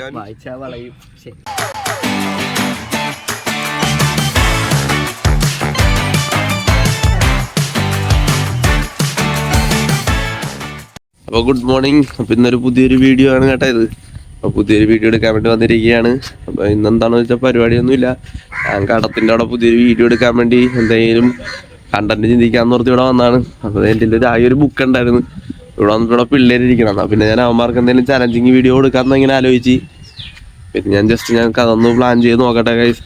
വായിച്ചാ വളയും. ശരി. അപ്പോൾ ഗുഡ് മോർണിംഗ് അപ്പോൾ ഇന്നൊരു പുതിയൊരു വീഡിയോ ആണ് കേട്ടോ ഇത്. അപ്പൊ പുതിയൊരു വീഡിയോ എടുക്കാൻ വേണ്ടി വന്നിരിക്കുകയാണ്. അപ്പൊ ഇന്നെന്താണെന്ന് വെച്ചാൽ പരിപാടിയൊന്നുമില്ല. ഞാൻ കടത്തിന്റെ അവിടെ പുതിയൊരു വീഡിയോ എടുക്കാൻ വേണ്ടി എന്തെങ്കിലും കണ്ടന്റ് ചിന്തിക്കാൻ ഓർത്ത് ഇവിടെ വന്നാണ്. അപ്പോൾ എന്റെ ഒരു ആയൊരു ഒരു ബുക്ക് ഉണ്ടായിരുന്നു. ഇവിടെ വന്നിട്ട് ഇവിടെ പിള്ളേരിരിക്കണം പിന്നെ ഞാൻ അവന്മാർക്ക് എന്തെങ്കിലും ചലഞ്ചിങ് വീഡിയോ കൊടുക്കാമെന്ന് ഇങ്ങനെ ആലോചിച്ച്. പിന്നെ ഞാൻ ജസ്റ്റ് ഞാൻ അതൊന്ന് പ്ലാൻ ചെയ്ത് നോക്കട്ടെ കൈസ്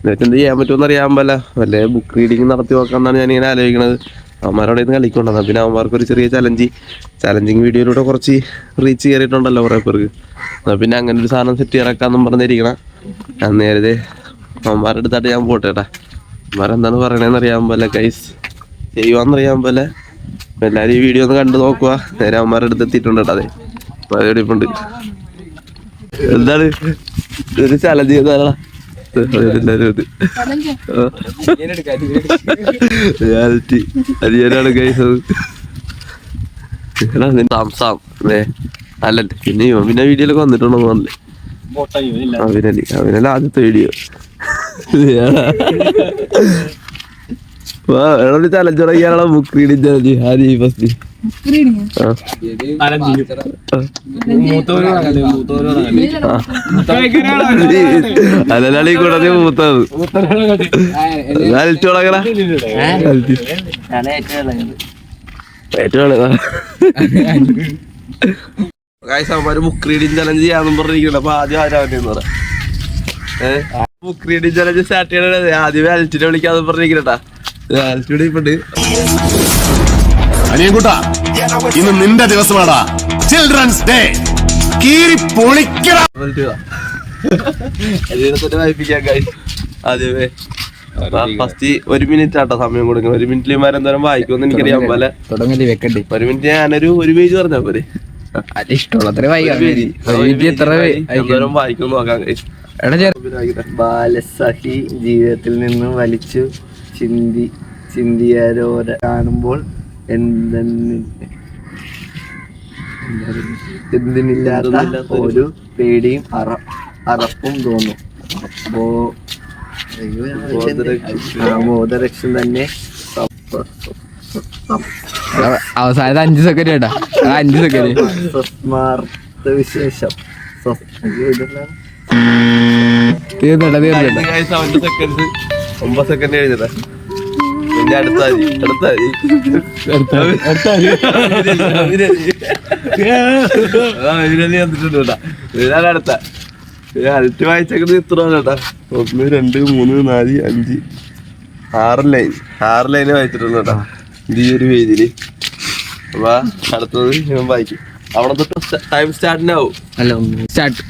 എന്നിട്ട് എന്ത് ചെയ്യാൻ പറ്റുമെന്ന് അറിയാൻ പറ്റില്ല വല്ല ബുക്ക് റീഡിങ് നടത്തി നോക്കാമെന്നാണ് ഞാൻ ഇങ്ങനെ ആലോചിക്കുന്നത് അവന്മാരോടെ ഇന്ന് കളിക്കൊണ്ടെന്ന പിന്നെ അവന്മാർക്ക് ഒരു ചെറിയ ചലഞ്ച് ചലഞ്ചിങ് വീഡിയോയിലൂടെ കുറച്ച് റീച്ച് കയറിയിട്ടുണ്ടല്ലോ കുറേ പേർക്ക്. എന്നാൽ പിന്നെ അങ്ങനെ ഒരു സാധനം സെറ്റ് ഇറക്കാന്നും പറഞ്ഞിരിക്കണം. ഞാൻ നേരത്തെ അവന്മാരുടെ അടുത്തായിട്ട് ഞാൻ പോട്ടെ കേട്ടാ അവന്മാരെന്താണ് പറയണതെന്ന് അറിയാൻ പോലെ കൈസ് ചെയ്യുവാന്നറിയാൻ പോലെ എല്ലാവരും ഈ വീഡിയോ ഒന്ന് കണ്ടു നോക്കുക നേരെ അവന്മാരുടെ അടുത്ത് എത്തിയിട്ടുണ്ട് കേട്ടോ അതെ. അപ്പൊ അത് എവിടെയുണ്ട് എന്താണ്? ഒരു ചലഞ്ച് ചെയ്താലാ എല്ലാരും റിയാലിറ്റി അരിയനാണ് കൈസ് സാംസാം ഏ അല്ലല്ലേ പിന്നെ ഇവൻ പിന്നെ വീഡിയോയിലൊക്കെ വന്നിട്ടുണ്ടോ പറഞ്ഞില്ലേ? അവനല്ലേ അവനല്ല ആദ്യത്തെ വീഡിയോ എവിടെ challenge തുടങ്ങിയാണോ book reading challenge Harry first അല്ലല്ലാളി കൂടെ മൂത്തത്. ഏറ്റവും ബുക്ക് റീഡിങ് ചലഞ്ച് ചെയ്യാന്നും പറഞ്ഞിരിക്കണം അപ്പൊ ആദ്യം ആരാവട്ടെന്ന് പറ. ബുക്ക് റീഡിങ് ചലഞ്ച് സ്റ്റാർട്ട് ചെയ്യണത് ആദ്യമേ അലിച്ചിനെ വിളിക്കാന്ന് പറഞ്ഞിരിക്കണട്ടാ അലിച്ചിവിടെ ഇപ്പണ്ട് അനിയൻകുട്ടാ ഇന്ന് നിന്റെ ദിവസമാടാ. ചിൽഡ്രൻസ് ഡേ കീറി പൊളിക്കട. ആദ്യമേ. ഫസ്റ്റ് ഒരു മിനിറ്റ് ആട്ടോ സമയം കൊടുക്കും ഒരു മിനിറ്റിൽ മാരെന്തോരം വായിക്കുമെന്ന് എനിക്കറിയാൻ പോലെ തുടങ്ങല്ലേ വെക്കണ്ടേ. ഒരു മിനിറ്റ് ഞാനൊരു ഒരു പേജ് പറഞ്ഞാ പോരെ ഇഷ്ടമുള്ളത്ര വായിക്കാൻ മിനിറ്റ് വായിക്കും? നോക്കാം ബാലസഹി ജീവിതത്തിൽ നിന്നും വലിച്ചു ചിന്തി ചിന്തിയരോര കാണുമ്പോൾ എന്തെന്ന് എന്തിനില്ലാത്ത ഒരു പേടിയും അറ അറപ്പും തോന്നും. അപ്പോ തന്നെ അവസാനത്തെ അഞ്ച് സെക്കൻഡ് കേട്ടാ. ആ അഞ്ച് സെക്കൻഡ് സ്വസ്മാർത്ഥ വിശേഷം. തീർന്നേട്ടാ തീർന്നേട്ടാ ഒമ്പത് സെക്കൻഡ് കഴിഞ്ഞതാ പിന്നെ അടുത്താതി അടുത്താതി അവിരലി വന്നിട്ടുണ്ട് കേട്ടാ. ഇതാണ് അടുത്ത. അടുത്ത് വായിച്ചേക്കുന്നത് ഇത്ര കേട്ടാ. ഒന്ന് രണ്ട് മൂന്ന് നാല് അഞ്ച്. ആറ് ലൈൻ ആറ് ലൈന് വായിച്ചിട്ടുണ്ട് കേട്ടാ. ഈ ഒരു പേജിൽ അപ്പൊ അടുത്തത് ഞാൻ വായിക്കും. അവിടെ തൊട്ട് ടൈം സ്റ്റാർട്ടിനാവും അല്ല സ്റ്റാർട്ട്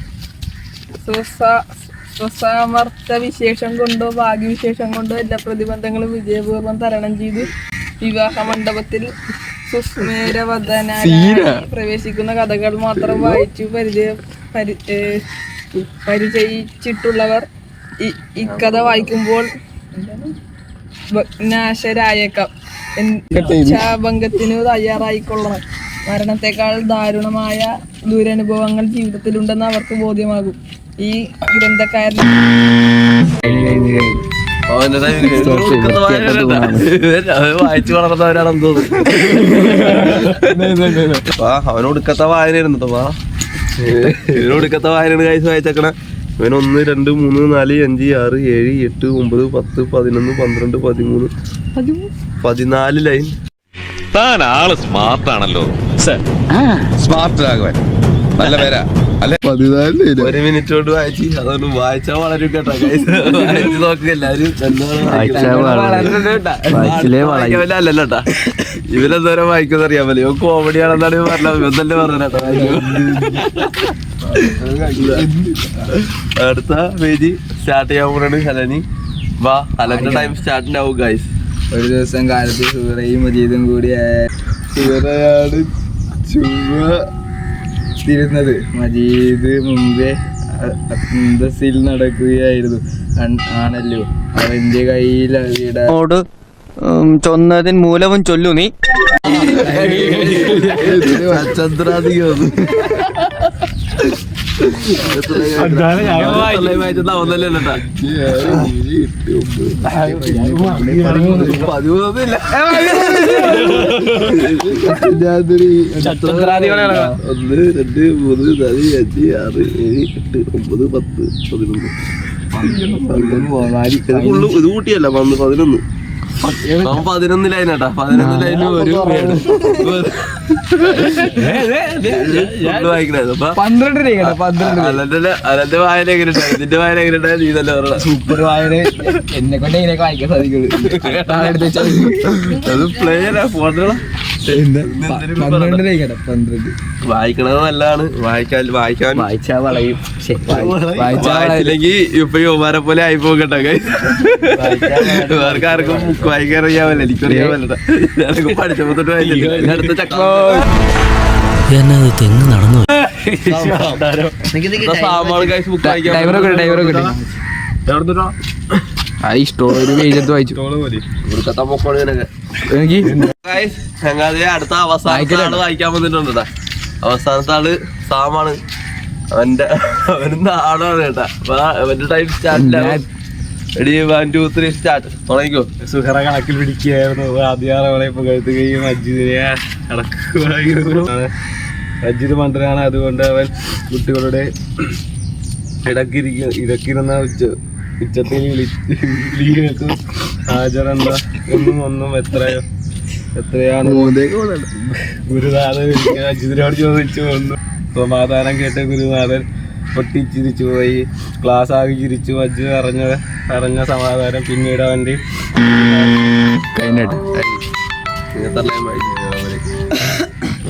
സ്വസാമർത്ഥ വിശേഷം കൊണ്ടോ ഭാഗ്യവിശേഷം കൊണ്ടോ എല്ലാ പ്രതിബന്ധങ്ങളും വിജയപൂർവം തരണം ചെയ്ത് വിവാഹ മണ്ഡപത്തിൽ പ്രവേശിക്കുന്ന കഥകൾ മാത്രം വായിച്ചു പരിചയ പരിചയിച്ചിട്ടുള്ളവർ ഇക്കഥ വായിക്കുമ്പോൾ ഭഗ്നാശരായേക്കാം. ശാഭംഗത്തിനു തയ്യാറായിക്കൊള്ളണം. മരണത്തെക്കാൾ ദാരുണമായ ദുരനുഭവങ്ങൾ ജീവിതത്തിലുണ്ടെന്ന് അവർക്ക് ബോധ്യമാകും. ഈ ഗ്രന്ഥക്കാരൻ വായിച്ചു വളർന്നവരാണെന്ന് തോന്നുന്നു അവനൊടുക്കത്ത വായനയായിരുന്നു കേട്ടോ വാ. ഇവന് ഒടുക്കത്തെ വായനയാണ് കാഴ്ച വായിച്ചേക്കണ. ഇവൻ ഒന്ന് രണ്ട് മൂന്ന് നാല് അഞ്ച് ആറ് ഏഴ് എട്ട് ഒമ്പത് പത്ത് പതിനൊന്ന് പന്ത്രണ്ട് പതിമൂന്ന് പതിനാല് ലൈൻ. താൻ ആൾ സ്മാർട്ട് ആണല്ലോ സ്മാർട്ട് രാഘവൻ. നല്ല പേരാ. ഒരു മിനിറ്റ് കൊണ്ട് വായിച്ച്. അതുകൊണ്ട് വായിച്ചാൽ വളരും കേട്ടോ. വായിച്ച് നോക്കുക എല്ലാവരും അല്ലല്ലോട്ടാ ഇവരെന്തോരം വായിക്കുന്ന അറിയാൻ പറ്റില്ല. ഇവ കോമഡി ആണെന്നാണ് പറഞ്ഞത്. ഇവൻ തന്നെ പറഞ്ഞേട്ടാ അടുത്ത പേജ് സ്റ്റാർട്ട് ചെയ്യാൻ പോണു ഹലനി. വാ ഹലന്റെ ടൈം സ്റ്റാർട്ടിന്റെ ആവും ഗൈസ് ഒരു ദിവസം കാലത്ത് സൂറയും മജീദും കൂടി സൂറയാണ് ചുവ തിരുന്നത് മജീദ് മുമ്പേ അന്തസ്സിൽ നടക്കുകയായിരുന്നു. ആണല്ലോ. അവന്റെ കയ്യിൽ അവിടെ ചൊന്നതിൻ മൂലവും ചൊല്ലു നീ. ചന്ദ്രാധികം ഒന്ന് രണ്ട് മൂന്ന് നാല് അഞ്ച് ആറ് ഏഴ് എട്ട് ഒമ്പത് പത്ത് പതിനൊന്ന്. ഇത് കൂട്ടിയല്ല പന്ത് പതിനൊന്ന്. പതിനൊന്നിലായിട്ടാ പതിനൊന്ന് ലൈനാട്ടാ പതിനൊന്ന് ലൈന് ഒരു പന്ത്രണ്ട് രൂപ പന്ത്രണ്ട് അലന്റെ അലന്റെ വായന എങ്ങനെ നിന്റെ വായന എങ്ങനെ നീ തന്നെ പറയണം സൂപ്പർ വായന. എന്നെ കൊണ്ട് എങ്ങനെയൊക്കെ വായിക്കാൻ സാധിക്കുള്ളൂ. അത് പ്ലെയറാ പന്ത്രണ്ട് വായിക്കണത് നല്ലതാണ്. വായിക്കാൻ വായിക്കാൻ വായിച്ചാ വളയും. വായിച്ചില്ലെങ്കിൽ ഇപ്പൊ യുവമാരെ പോലെ ആയി പോകട്ടെ വേർക്ക് ആർക്കും ബുക്ക് വായിക്കാൻ അറിയാമല്ല എനിക്കറിയാൻ പറ്റട്ടെ ഞാനൊക്കെ പഠിച്ചപ്പോ തൊട്ട് അടുത്ത ചക്ക എന്നത് തെങ്ങ് നടന്നു? ഡ്രൈവറൊക്കെ ഡ്രൈവറൊക്കെ ആ ഇഷ്ടമുള്ള ഒരു പേജ് എടുത്ത് വായിച്ചു. ഇവിടുത്തെ പൊക്കോട് ഇതിനൊക്കെ എനിക്ക് ചങ്ങാതി അടുത്ത അവസാനത്തെ ആൾ വായിക്കാൻ വന്നിട്ടുണ്ട് അവസാനത്തെ ആൾ സാമാണ്. അവന്റെ അവരുന്ന ആളാണ് കേട്ടാ. അവന്റെ time start ready one two three start തുടങ്ങിക്കോ. സുഹറ കണക്കിൽ പിടിക്കുകയായിരുന്നു. ആദ്യാറവളെ പുകഴ്ത്തുകയും അജിതിനെ അടക്കുകയായിരുന്നു അജിത് മന്ത്രിയാണ് അതുകൊണ്ട് അവൻ കുട്ടികളുടെ ഇടക്കിരിക്കുന്ന ഇടക്കിരുന്ന ഉച്ചത്തിൽ ഹാജരെന്ത? ഒന്നും ഒന്നും എത്രയോ എത്രയാണ് ഗുരുനാഥൻ അജിതിനോട് ചോദിച്ചു ഒന്നും സമാധാനം കേട്ട ഗുരുനാഥൻ പൊട്ടിച്ചിരിച്ചു പോയി. ക്ലാസ് ആകെ ചിരിച്ചു. അജു അറിഞ്ഞ അറിഞ്ഞ സമാധാനം പിന്നീട് അവന്റെ.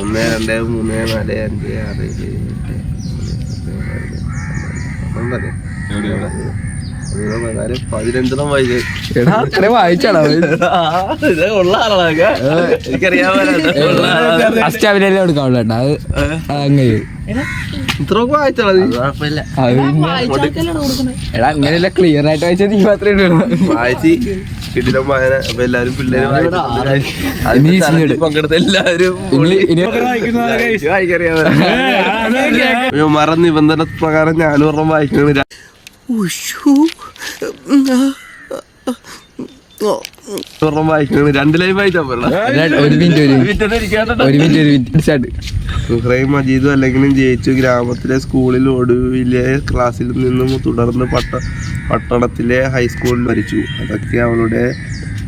ഒന്ന് രണ്ട് മൂന്ന് നാല് അഞ്ച് ആറ് ഏഴ് എട്ട് ഒമ്പത് പത്ത്, പതിനൊന്ന്, എടാ അത്ര വായിച്ചാടാ ഫസ്റ്റ് അവരെല്ലാം എടുക്കാവുള്ളൂ അത് അങ്ങനെ എടാ അങ്ങനെയല്ല ക്ലിയർ ആയിട്ട് വായിച്ചാൽ നീ മാത്രമേ ഇടുള്ളൂ വായിച്ച് കിടിലം വായന അപ്പൊ എല്ലാരും പിള്ളേര്. പങ്കെടുത്ത ഇനി മറ നിബന്ധന പ്രകാരം ഞാനും ഒരെണ്ണം രണ്ട് ആയിട്ടാ. ഒരു മിനിറ്റ് ഒരു മിനിറ്റ്? ഒരു മിനിറ്റ് ഒരു മിനിറ്റ് സ്റ്റാർട്ട് മജീദും അല്ലെങ്കിലും ജയിച്ചു. ഗ്രാമത്തിലെ സ്കൂളിൽ ഒടുവിലെ ക്ലാസ്സിൽ നിന്നും തുടർന്ന് പട്ട പട്ടണത്തിലെ ഹൈസ്കൂളിൽ മരിച്ചു. അതൊക്കെ അവളുടെ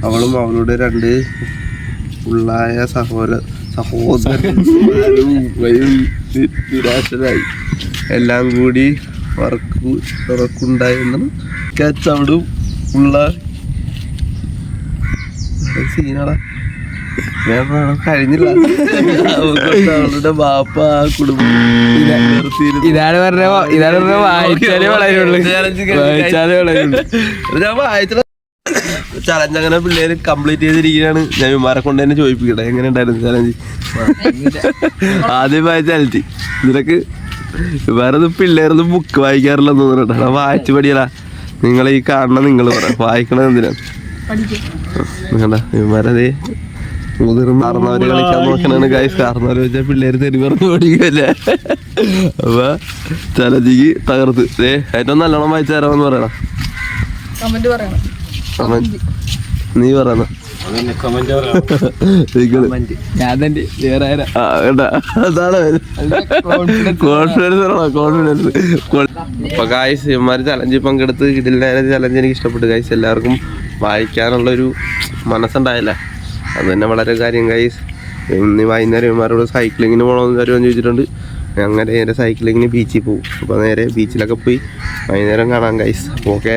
അവളും അവളുടെ രണ്ട് ഉള്ളായ സഹോദര സഹോദരന്മാരും നിരാശരായി. എല്ലാം കൂടി വറക്കു വറക്കുണ്ടായിരുന്നു കച്ചവടും ഉള്ള സീനാടാ കഴിഞ്ഞില്ല. അവളുടെ ബാപ്പ ആ കുടുംബം. ഇതാണ് പറഞ്ഞ ഇതാണ് പറഞ്ഞ വായിച്ചാലേ വളരുള്ളൂ. വായിച്ചാലേ വളരുള്ളൂ. ഞാൻ വായിച്ചത് ചലഞ്ച് അങ്ങനെ പിള്ളേര് കംപ്ലീറ്റ് ചെയ്തിരിക്കുകയാണ്. ഞാൻ വിമാരെ കൊണ്ട് തന്നെ ചോദിപ്പിക്കട്ടെ എങ്ങനെ ഉണ്ടായിരുന്നു ചലഞ്ച് ആദ്യം വായിച്ച ചലഞ്ച് ഇതിനൊക്കെ വേറെ പിള്ളേരത് ബുക്ക് വായിക്കാറില്ലെന്ന് പറഞ്ഞിട്ടാണ് വായിച്ചു പഠിയല നിങ്ങൾ ഈ കാണണം നിങ്ങൾ പറ. വായിക്കണത് എന്തിനാണ് നിങ്ങളുടെ ഇവന്മാരതേ മുതിർന്ന കാരണവര് കളിക്കാൻ നോക്കണാണ് ഗൈസ് കാരണവര് വെച്ചാൽ പിള്ളേര് തെരുവ് പറഞ്ഞു ഓടിക്കല്ലേ അപ്പൊ ചലജിക്ക് തകർത്ത്. ഏ ഏറ്റവും നല്ലോണം വായിച്ചു തരാമെന്ന് പറയണം. നീ പറയണം കോൺഫിഡൻസ് ഗായ്സ് ചലഞ്ച് പങ്കെടുത്ത് ഇതിലെ ചലഞ്ച് എനിക്ക് ഇഷ്ടപ്പെട്ടു. ഗായ്സ് എല്ലാവർക്കും വായിക്കാനുള്ള ഒരു മനസ്സുണ്ടായില്ല. അത് തന്നെ വളരെ കാര്യം ഗായ്സ് ഇന്ന് വൈകുന്നേരം ഇവന്മാരോട് സൈക്ലിങ്ങിന് പോകണമെന്ന് കാര്യം ചോദിച്ചിട്ടുണ്ട്. അങ്ങനെ നേരെ സൈക്ലിങ്ങിന് ബീച്ചിൽ പോകും അപ്പോൾ നേരെ ബീച്ചിലൊക്കെ പോയി വൈകുന്നേരം കാണാം ഗൈസ് ഓക്കെ